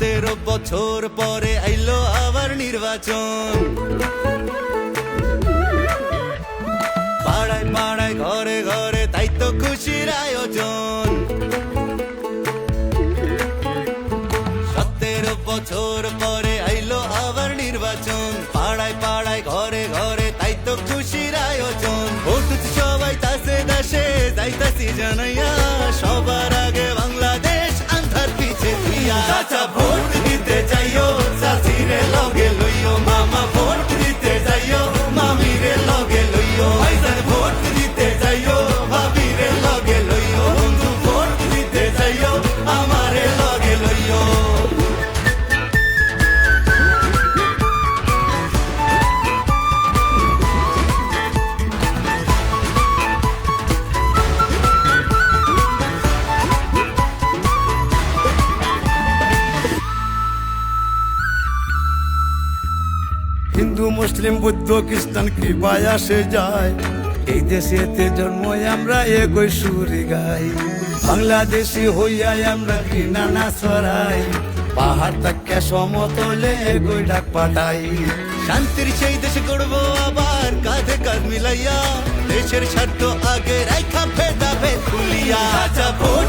বছর পরে আইলো আবার নির্বাচন। পাড়ায় পাড়ায়, ঘরে ঘরে তাই তো খুশির আয়োজন। সতেরো বছর পরে আইলো আবার নির্বাচন। পাড়ায় পাড়ায়, ঘরে ঘরে তাই তো খুশির আয়োজন। সবাই, তাসে দাসে তাই যাইতাছি জানাইয়া সবার হিন্দু, মুসলিম, বৌদ্ধ, খ্রিস্টান কৃপায় আসে যায়। এই দেশেতে জন্ম আমরা একই সুরে গাই। বাংলাদেশি হইয়া আমরা ঘৃণা না ছড়াই। পাহাড় তাকে সমতলে একই ডাক পাঠাই। শান্তির সেই দেশ গড়বো আবার, কাঁধে কাঁধ মিলাইয়া। দেশের স্বার্থ আগে রাইখা ফেদা ভেদ খুলিয়া ভোট